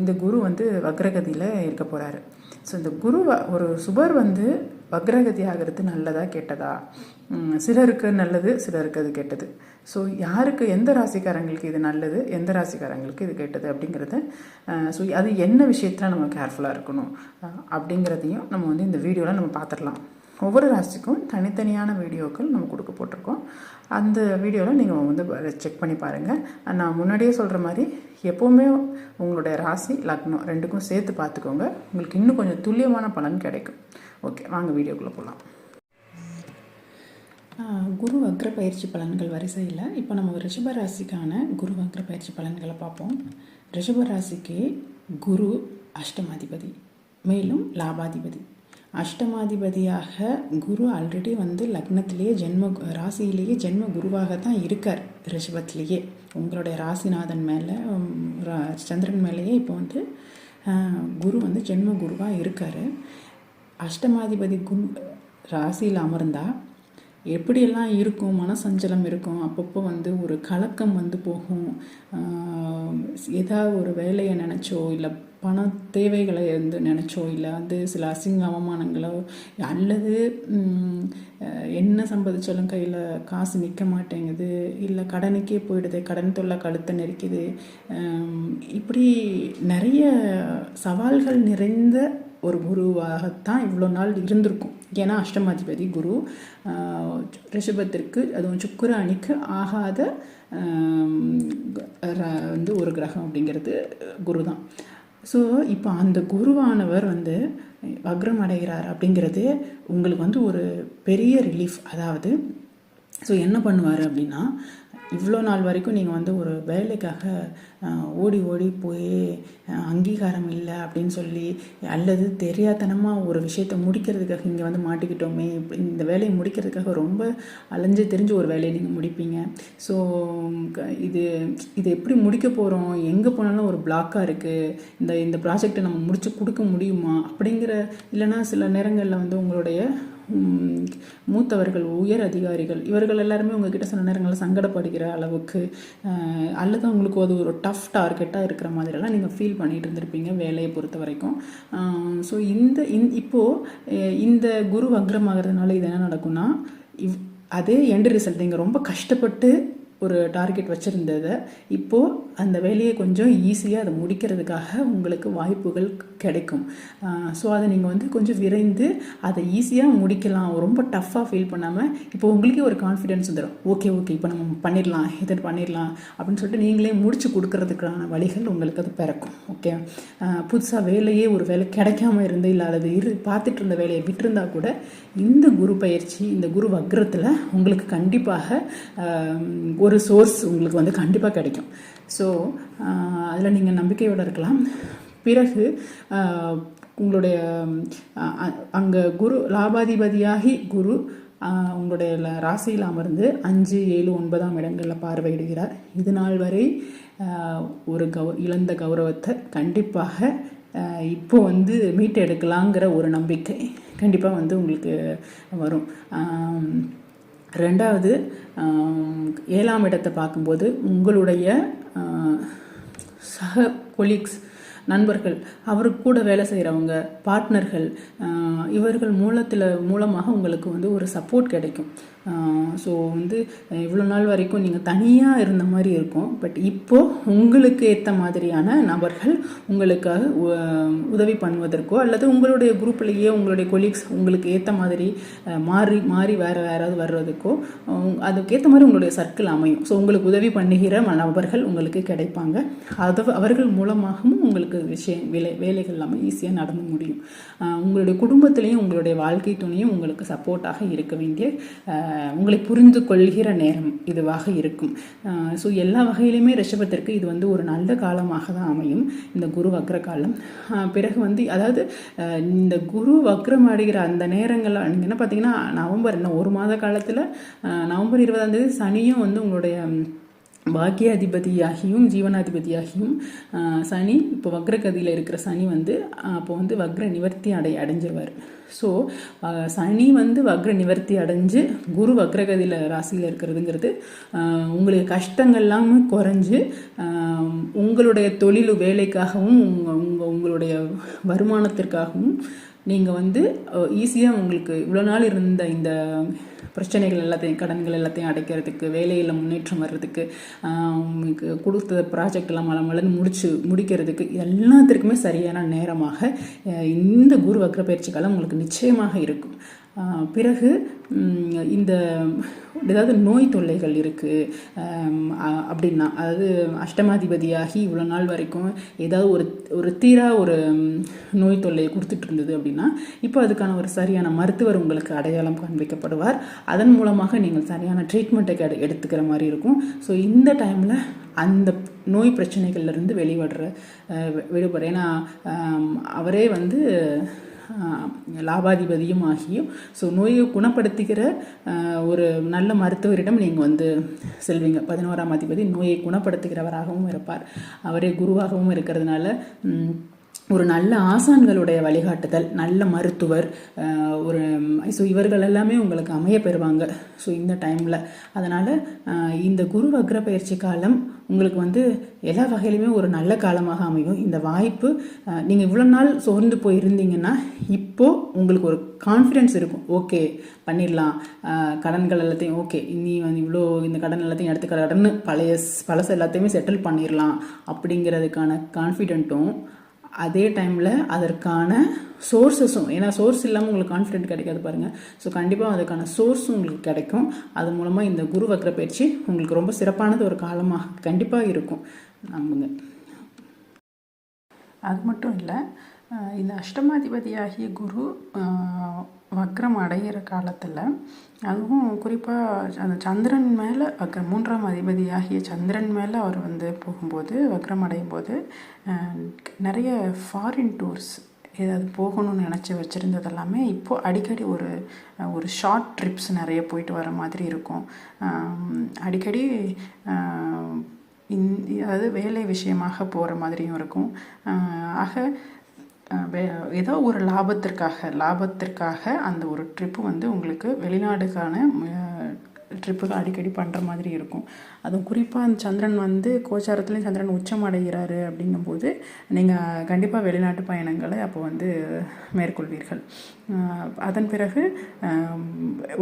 இந்த குரு வந்து வக்ரகதியில் இருக்க போகிறாரு ஸோ இந்த குரு ஒரு சுபர் வந்து வக்ரகதி ஆகிறது நல்லதா கெட்டதா? சிலருக்கு நல்லது சிலருக்கு அது கெட்டது. ஸோ யாருக்கு எந்த ராசிக்காரங்களுக்கு இது நல்லது எந்த ராசிக்காரங்களுக்கு இது கெட்டது அப்படிங்கிறத ஸோ அது என்ன விஷயத்தில் நம்ம கேர்ஃபுல்லாக இருக்கணும் அப்படிங்கிறதையும் நம்ம வந்து இந்த வீடியோவில் நம்ம பார்த்துடலாம் ஒவ்வொரு ராசிக்கும் தனித்தனியான வீடியோக்கள் நம்ம கொடுக்க போட்டிருக்கோம். அந்த வீடியோவில் நீங்கள் வந்து செக் பண்ணி பாருங்கள் நான் முன்னாடியே சொல்கிற மாதிரி எப்போவுமே உங்களுடைய ராசி லக்னம் ரெண்டுக்கும் சேர்த்து பார்த்துக்கோங்க. உங்களுக்கு இன்னும் கொஞ்சம் துல்லியமான பலன் கிடைக்கும். ஓகே வாங்க வீடியோக்குள்ளே போகலாம் குரு வக்ர பயிற்சி பலன்கள் வரிசையில். இப்போ நம்ம ரிஷப ராசிக்கான குரு வக்ர பயிற்சி பலன்களை பார்ப்போம். ரிஷப ராசிக்கு குரு அஷ்டமாதிபதி மேலும் லாபாதிபதி. அஷ்டமாதிபதியாக குரு ஆல்ரெடி வந்து லக்னத்திலேயே ஜென்ம ராசியிலேயே ஜென்ம குருவாக தான் இருக்கார் ரிஷபத்திலேயே. உங்களுடைய ராசிநாதன் மேலே சந்திரன் மேலேயே இப்போ வந்து குரு வந்து ஜென்ம குருவாக இருக்கார். அஷ்டமாதிபதி குரு ராசியில் அமர்ந்தா எப்படியெல்லாம் இருக்கும்? மனசஞ்சலம் இருக்கும். அப்பப்போ வந்து ஒரு கலக்கம் வந்து போகும். ஏதாவது ஒரு வேலையை நினச்சோ இல்லை பண தேவைகளை வந்து நினச்சோ இல்லை வந்து சில அசிங்க அவமானங்களோ அல்லது என்ன சம்பாதிச்சாலும் கையில் காசு நிற்க மாட்டேங்குது இல்லை கடனுக்கே போயிடுது கடன் தொல்லை கழுத்தை நெரிக்குது இப்படி நிறைய சவால்கள் நிறைந்த ஒரு குருவாகத்தான் இவ்வளோ நாள் இருந்திருக்கும். ஏன்னா அஷ்டமாதிபதி குரு ரிஷபத்திற்கு அதுவும் சுக்குராணிக்கு ஆகாத ர- வந்து ஒரு கிரகம் அப்படிங்கிறது குரு தான் ஸோ இப்போ அந்த குருவானவர் வந்து வக்ரம் அடைகிறார் அப்படிங்கிறது உங்களுக்கு வந்து ஒரு பெரிய ரிலீஃப் அதாவது ஸோ என்ன பண்ணுவார் அப்படின்னா இவ்வளோ நாள் வரைக்கும் நீங்கள் வந்து ஒரு வேலைக்காக ஓடி ஓடி போய் அங்கீகாரம் இல்லை அப்படின்னு சொல்லி அல்லது தெரியாதனமாக ஒரு விஷயத்தை முடிக்கிறதுக்காக இங்கே வந்து மாட்டிக்கிட்டோமே இந்த வேலையை முடிக்கிறதுக்காக ரொம்ப அலைஞ்சு தெரிஞ்சு ஒரு வேலையை நீங்கள் முடிப்பீங்க. ஸோ இது இது எப்படி முடிக்க போகிறோம் எங்கே போனாலும் ஒரு பிளாக்காக இருக்குது இந்த இந்த ப்ராஜெக்டை நம்ம முடிச்சு கொடுக்க முடியுமா? அப்படிங்கிற இல்லைன்னா சில நேரங்களில் வந்து உங்களுடைய மூத்தவர்கள் உயர் அதிகாரிகள் இவர்கள் எல்லாருமே உங்ககிட்ட சில நேரங்களில் சங்கடப்படுகிற அளவுக்கு அல்லது உங்களுக்கு அது ஒரு டஃப் டார்கெட்டாக இருக்கிற மாதிரிலாம் நீங்கள் ஃபீல் பண்ணிட்டு இருந்திருப்பீங்க வேலையை பொறுத்த வரைக்கும். ஸோ இந்த இந் இப்போது இந்த குரு வக்ரமாகிறதுனால இது என்ன நடக்கும்னா இவ் அதே எண்டு ரிசல்ட் நீங்கள் ரொம்ப கஷ்டப்பட்டு ஒரு டார்கெட் வச்சுருந்ததை இப்போது அந்த வேலையை கொஞ்சம் ஈஸியாக அதை முடிக்கிறதுக்காக உங்களுக்கு வாய்ப்புகள் கிடைக்கும். ஸோ அதை நீங்கள் வந்து கொஞ்சம் விரைந்து அதை ஈஸியாக முடிக்கலாம். ரொம்ப டஃப்பாக ஃபீல் பண்ணாமல் இப்போ உங்களுக்கே ஒரு கான்ஃபிடென்ஸ் வந்துடும் ஓகே ஓகே இப்போ நம்ம பண்ணிடலாம். இதை பண்ணிடலாம்? அப்படின்னு சொல்லிட்டு நீங்களே முடிச்சு கொடுக்கறதுக்கான வழிகள் உங்களுக்கு அது பிறக்கும். ஓகே புதுசாக வேலையே ஒரு வேலை கிடைக்காம இருந்து இல்லை அல்லது இரு பார்த்துட்டு இருந்த வேலையை விட்டுருந்தா கூட இந்த குரு பயிற்சி இந்த குரு வக்ரத்தில் உங்களுக்கு கண்டிப்பாக ஒரு ஒரு சோர்ஸ் உங்களுக்கு வந்து கண்டிப்பாக கிடைக்கும். ஸோ அதில் நீங்கள் நம்பிக்கையோடு இருக்கலாம். பிறகு உங்களுடைய அங்கே குரு லாபாதிபதியாகி குரு உங்களுடைய ராசியில் அமர்ந்து அஞ்சு ஏழு ஒன்பதாம் இடங்களில் பார்வையிடுகிறார். இது நாள் வரை ஒரு கௌ இழந்த கௌரவத்தை கண்டிப்பாக இப்போ வந்து மீட்டெடுக்கலாங்கிற ஒரு நம்பிக்கை கண்டிப்பாக வந்து உங்களுக்கு வரும். ரெண்டாவது ஏழாம் இடத்தை பார்க்கும்போது உங்களுடைய சக கொலீக்ஸ் நண்பர்கள் அவருக்கு கூட வேலை செய்கிறவங்க பார்ட்னர்கள் இவர்கள் மூலத்தில் மூலமாக உங்களுக்கு வந்து ஒரு சப்போர்ட் கிடைக்கும். ஸோ வந்து இவ்வளோ நாள் வரைக்கும் நீங்கள் தனியாக இருந்த மாதிரி இருக்கும். பட் இப்போது உங்களுக்கு ஏற்ற மாதிரியான நபர்கள் உங்களுக்காக உ- உதவி பண்ணுவதற்கோ அல்லது உங்களுடைய குரூப்லேயே உங்களுடைய கொலீக்ஸ் உங்களுக்கு ஏற்ற மாதிரி மாறி மாறி வேறு யாராவது வர்றதுக்கோ அதுக்கேற்ற மாதிரி உங்களுடைய சர்க்கிள் அமையும். ஸோ உங்களுக்கு உதவி பண்ணுகிற ம- நபர்கள் உங்களுக்கு கிடைப்பாங்க. அது அவர்கள் மூலமாகவும் உங்களுக்கு விஷயம் வேலை வேலைகள் எல்லாமே ஈஸியாக நடந்து முடியும். உங்களுடைய குடும்பத்துலேயும் உங்களுடைய வாழ்க்கை துணையும் உங்களுக்கு சப்போர்ட்டாக இருக்க வேண்டிய உங்களை புரிந்து கொள்கிற நேரம் இதுவாக இருக்கும். ஸோ எல்லா வகையிலுமே ரிஷபத்திற்கு இது வந்து ஒரு நல்ல காலமாக தான் அமையும் இந்த குரு வக்ர காலம். பிறகு வந்து அதாவது இந்த குரு வக்ரம் அடைகிற அந்த நேரங்களில் நீங்கள் என்ன பார்த்தீங்கன்னா நவம்பர் இன்னும் ஒரு மாத காலத்தில் நவம்பர் இருபதாம் தேதி சனியும் வந்து உங்களுடைய பாக்கியாதிபதியாகியும் ஜீவனாதிபதியாகியும் சனி இப்போ வக்ரகதியில் இருக்கிற சனி வந்து அப்போ வந்து வக்ர நிவர்த்தி அடை அடைஞ்சிருவார் ஸோ சனி வந்து வக்ர நிவர்த்தி அடைஞ்சு குரு வக்ரகதியில் ராசியில் இருக்கிறதுங்கிறது உங்களுக்கு கஷ்டங்கள்லாம் குறைஞ்சு உங்களுடைய தொழில் வேலைக்காகவும் உங்கள் உங்கள் உங்களுடைய வருமானத்திற்காகவும் நீங்கள் வந்து ஈஸியாக உங்களுக்கு இவ்வளோ நாள் இருந்த இந்த பிரச்சனைகள் எல்லாத்தையும் கடன்கள் எல்லாத்தையும் அடைக்கிறதுக்கு வேலையில் முன்னேற்றம் வர்றதுக்கு உங்களுக்கு கொடுத்த ப்ராஜெக்ட் எல்லாம் மலம் மலர்ந்து முடிச்சு முடிக்கிறதுக்கு எல்லாத்திற்குமே சரியான நேரமாக இந்த குரு வக்ர பயிற்சி காலம் உங்களுக்கு நிச்சயமாக இருக்கும். பிறகு இந்த ஏதாவது நோய் தொல்லைகள் இருக்குது அப்படின்னா அதாவது அஷ்டமாதிபதியாகி இவ்வளோ நாள் வரைக்கும் ஏதாவது ஒரு ஒரு தீரா ஒரு நோய் தொல்லையை கொடுத்துட்டு இருந்தது அப்படின்னா இப்போ அதுக்கான ஒரு சரியான மருத்துவர் உங்களுக்கு அடையாளம் காண்பிக்கப்படுவார். அதன் மூலமாக நீங்கள் சரியான ட்ரீட்மெண்ட்டை கெடு எடுத்துக்கிற மாதிரி இருக்கும். ஸோ இந்த டைமில் அந்த நோய் பிரச்சனைகள்லேருந்து வெளிவடுற வி- விடுபடுற. ஏன்னா அவரே வந்து லாபாதிபதியும் ஆகியும். ஸோ நோயை குணப்படுத்துகிற ஒரு நல்ல மருத்துவரிடம் நீங்கள் வந்து செல்வீங்க. பதினோராம் அதிபதி நோயை குணப்படுத்துகிறவராகவும் இருப்பார். அவரே குருவாகவும் இருக்கிறதுனால ஒரு நல்ல ஆசான்களுடைய வழிகாட்டுதல் நல்ல மருத்துவர் ஒரு ஸோ இவர்கள் எல்லாமே உங்களுக்கு அமைய பெறுவாங்க. ஸோ இந்த டைமில் அதனால் இந்த குரு வக்ர பயிற்சி காலம் உங்களுக்கு வந்து எல்லா வகையிலுமே ஒரு நல்ல காலமாக அமையும். இந்த வாய்ப்பு நீங்கள் இவ்வளோ நாள் சோர்ந்து போயிருந்தீங்கன்னா இப்போது உங்களுக்கு ஒரு கான்ஃபிடென்ஸ் இருக்கும். ஓகே பண்ணிடலாம். கடன்கள் எல்லாத்தையும் ஓகே இனி வந்து இவ்வளோ இந்த கடன் எல்லாத்தையும் எடுத்து கடன் பழைய பழசு எல்லாத்தையுமே செட்டில் பண்ணிடலாம். அப்படிங்கிறதுக்கான கான்ஃபிடென்ட்டும் அதே டைமில் அதற்கான சோர்ஸஸும் ஏன்னா சோர்ஸ் இல்லாமல் உங்களுக்கு கான்ஃபிடென்ட் கிடைக்காது பாருங்கள் ஸோ கண்டிப்பாக அதுக்கான சோர்ஸும் உங்களுக்கு கிடைக்கும். அது மூலமாக இந்த குரு வக்ர பயிற்சி உங்களுக்கு ரொம்ப சிறப்பானது ஒரு காலமாக கண்டிப்பாக இருக்கும். நம்புங்க. அது மட்டும் இல்லை இந்த அஷ்டமாதிபதியாகிய குரு வக்ரம் அடைகிற காலத்தில் அதுவும் குறிப்பாக அந்த சந்திரன் மேலே வக்ரம் மூன்றாம் அதிபதியாகிய சந்திரன் மேலே அவர் வந்து போகும்போது வக்ரம் அடையும் போது நிறைய ஃபாரின் டூர்ஸ் ஏதாவது போகணும்னு நினச்சி வச்சுருந்தது எல்லாமே இப்போது அடிக்கடி ஒரு ஒரு ஷார்ட் ட்ரிப்ஸ் நிறைய போயிட்டு வர மாதிரி இருக்கும். அடிக்கடி இந் இன் அதாவது வேலை விஷயமாக போகிற மாதிரியும் இருக்கும். ஆக ஏதோ ஒரு லாபத்திற்காக லாபத்திற்காக அந்த ஒரு ட்ரிப்பு வந்து உங்களுக்கு வெளிநாடுக்கான ட்ரிப்புகள் அடிக்கடி பண்ணுற மாதிரி இருக்கும். அதுவும் குறிப்பாக அந்த சந்திரன் வந்து கோச்சாரத்துலேயும் சந்திரன் உச்சம் அடைகிறாரு அப்படிங்கும்போது நீங்கள் கண்டிப்பாக வெளிநாட்டு பயணங்களை அப்போ வந்து மேற்கொள்வீர்கள். அதன் பிறகு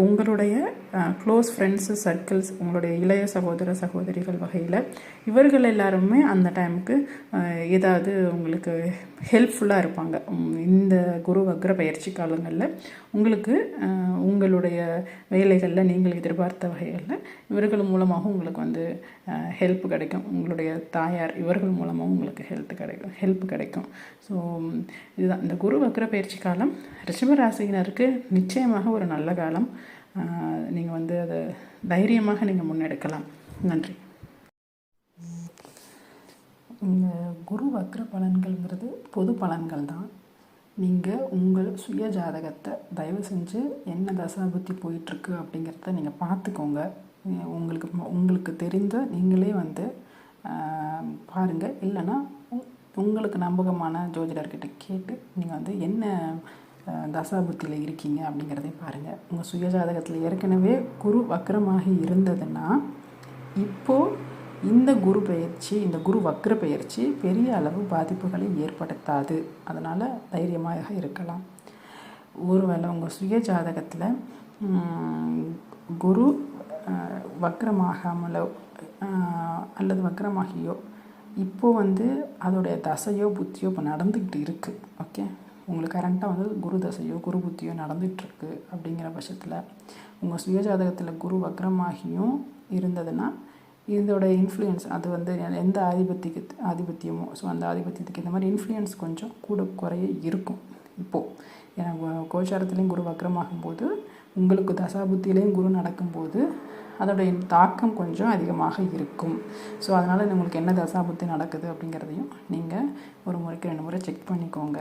உங்களுடைய க்ளோஸ் ஃப்ரெண்ட்ஸு சர்க்கிள்ஸ் உங்களுடைய இளைய சகோதர சகோதரிகள் வகையில் இவர்கள் எல்லாருமே அந்த டைமுக்கு ஏதாவது உங்களுக்கு ஹெல்ப்ஃபுல்லாக இருப்பாங்க. இந்த குரு வக்ர பயிற்சி காலங்களில் உங்களுக்கு உங்களுடைய வேலைகளில் நீங்கள் எதிர்பார்த்த வகைகளில் இவர்கள் மூலமாக உங்களுக்கு வந்து வந்து ஹெல்ப் கிடைக்கும். உங்களுடைய தாயார் இவர்கள் மூலமாக உங்களுக்கு ஹெல்த் கிடைக்கும். ஹெல்ப் கிடைக்கும். ஸோ இதுதான். இந்த குரு வக்ர பயிற்சி காலம் ரிஷபராசியினருக்கு நிச்சயமாக ஒரு நல்ல காலம். நீங்கள் வந்து அதை தைரியமாக நீங்கள் முன்னெடுக்கலாம். நன்றி. இந்த குரு வக்ர பலன்கள்ங்கிறது பொது பலன்கள் தான். நீங்கள் உங்கள் சுய ஜாதகத்தை தயவு செஞ்சு என்ன தசாபுத்தி போயிட்டுருக்கு அப்படிங்கிறத நீங்கள் பார்த்துக்கோங்க. உங்களுக்கு உங்களுக்கு தெரிந்த நீங்களே வந்து பாருங்கள் இல்லைன்னா உங்களுக்கு நம்பகமான ஜோதிடர்கிட்ட கேட்டு நீங்கள் வந்து என்ன தசாபுத்தியில் இருக்கீங்க அப்படிங்கிறதையும் பாருங்கள் உங்கள் சுயஜாதகத்தில் ஏற்கனவே குரு வக்கரமாக இருந்ததுன்னா இப்போது இந்த குரு பயிற்சி இந்த குரு வக்ர பயிற்சி பெரிய அளவு பாதிப்புகளை ஏற்படுத்தாது. அதனால் தைரியமாக இருக்கலாம். ஒருவேளை உங்கள் சுய ஜாதகத்தில் குரு வக்கரமாகாமலோ வக்ரமாகாமலோ அல்லது வக்ரமாகியோ இப்போ வந்து அதோடைய தசையோ புத்தியோ இப்போ நடந்துக்கிட்டு இருக்குது ஓகே? உங்களுக்கு கரண்ட்டாக வந்து குரு தசையோ குரு புத்தியோ நடந்துகிட்ருக்கு அப்படிங்கிற பட்சத்தில் உங்கள் சுயஜாதகத்தில் குரு வக்ரமாகியும் இருந்ததுன்னா இதோட இன்ஃப்ளூயன்ஸ் அது வந்து எந்த ஆதிபத்தியக்கு ஆதிபத்தியமோ ஸோ அந்த ஆதிபத்தியத்துக்கு இந்த மாதிரி இன்ஃப்ளூயன்ஸ் கொஞ்சம் கூட குறைய இருக்கும் இப்போது ஏன்னா கோ- கோச்சாரத்துலேயும் குரு வக்ரமாகும்போது உங்களுக்கு தசாபுத்தியிலையும் குரு நடக்கும்போது அதோடைய தாக்கம் கொஞ்சம் அதிகமாக இருக்கும். ஸோ அதனால் உங்களுக்கு என்ன தசாபுத்தி நடக்குது அப்படிங்கிறதையும் நீங்கள் ஒரு முறைக்கு ரெண்டு முறை செக் பண்ணிக்கோங்க.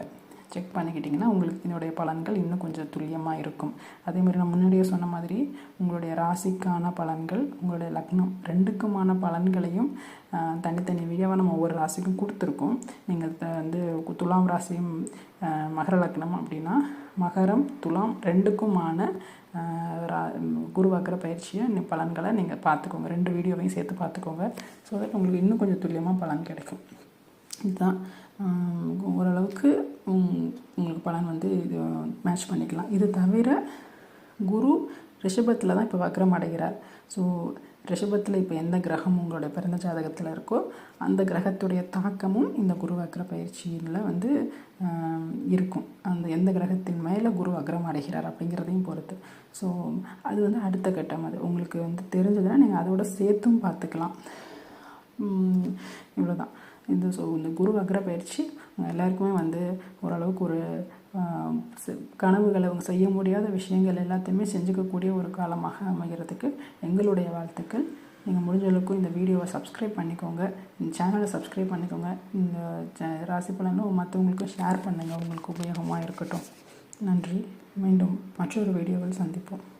செக் பண்ணிக்கிட்டிங்கன்னா உங்களுக்கு இதனுடைய பலன்கள் இன்னும் கொஞ்சம் துல்லியமாக இருக்கும். அதேமாதிரி நான் முன்னாடியே சொன்ன மாதிரி உங்களுடைய ராசிக்கான பலன்கள் உங்களுடைய லக்னம் ரெண்டுக்குமான பலன்களையும் தனித்தனி வீடியோவாக நம்ம ஒவ்வொரு ராசிக்கும் கொடுத்துருக்கோம். நீங்கள் வந்து துலாம் ராசியும் மகர லக்னம் அப்படின்னா மகரம் துலாம் ரெண்டுக்குமான ரா- குரு பயிற்சியை பலன்களை நீங்கள் பார்த்துக்கோங்க. ரெண்டு வீடியோவையும் சேர்த்து பார்த்துக்கோங்க. ஸோ தட் உங்களுக்கு இன்னும் கொஞ்சம் துல்லியமாக பலன் கிடைக்கும். இதுதான். ஓரளவுக்கு உங்களுக்கு பலன் வந்து இது மேட்ச் பண்ணிக்கலாம். இது தவிர குரு ரிஷபத்தில் தான் இப்போ வக்ரம் அடைகிறார். ஸோ ரிஷபத்தில் இப்போ எந்த கிரகம் உங்களுடைய பிறந்த ஜாதகத்தில் இருக்கோ அந்த கிரகத்துடைய தாக்கமும் இந்த குரு வக்ர பயிற்சியில் வந்து இருக்கும். அந்த எந்த கிரகத்தின் மேலே குரு வக்ரம் அடைகிறார் அப்படிங்கிறதையும் பொறுத்து. ஸோ அது வந்து அடுத்த கட்டம் அது. உங்களுக்கு வந்து தெரிஞ்சதுன்னா நீங்கள் அதோட சேர்த்தும் பார்த்துக்கலாம். இவ்வளோதான் இந்த ஸோ இந்த குரு வக்ர பயிற்சி எல்லாருக்குமே வந்து ஓரளவுக்கு ஒரு செ- கனவுகளை அவங்க செய்ய முடியாத விஷயங்கள் எல்லாத்தையுமே செஞ்சுக்கக்கூடிய ஒரு காலமாக அமைகிறதுக்கு எங்களுடைய வாழ்த்துக்கள். நீங்கள் முடிஞ்சளவுக்கு இந்த வீடியோவை சப்ஸ்கிரைப் பண்ணிக்கோங்க. இந்த சேனலை சப்ஸ்கிரைப் பண்ணிக்கோங்க. இந்த ராசி பலனும் மற்றவங்களுக்கும் ஷேர் பண்ணுங்கள் உங்களுக்கு உபயோகமாக இருக்கட்டும். நன்றி. மீண்டும் மற்றொரு வீடியோவில் சந்திப்போம்.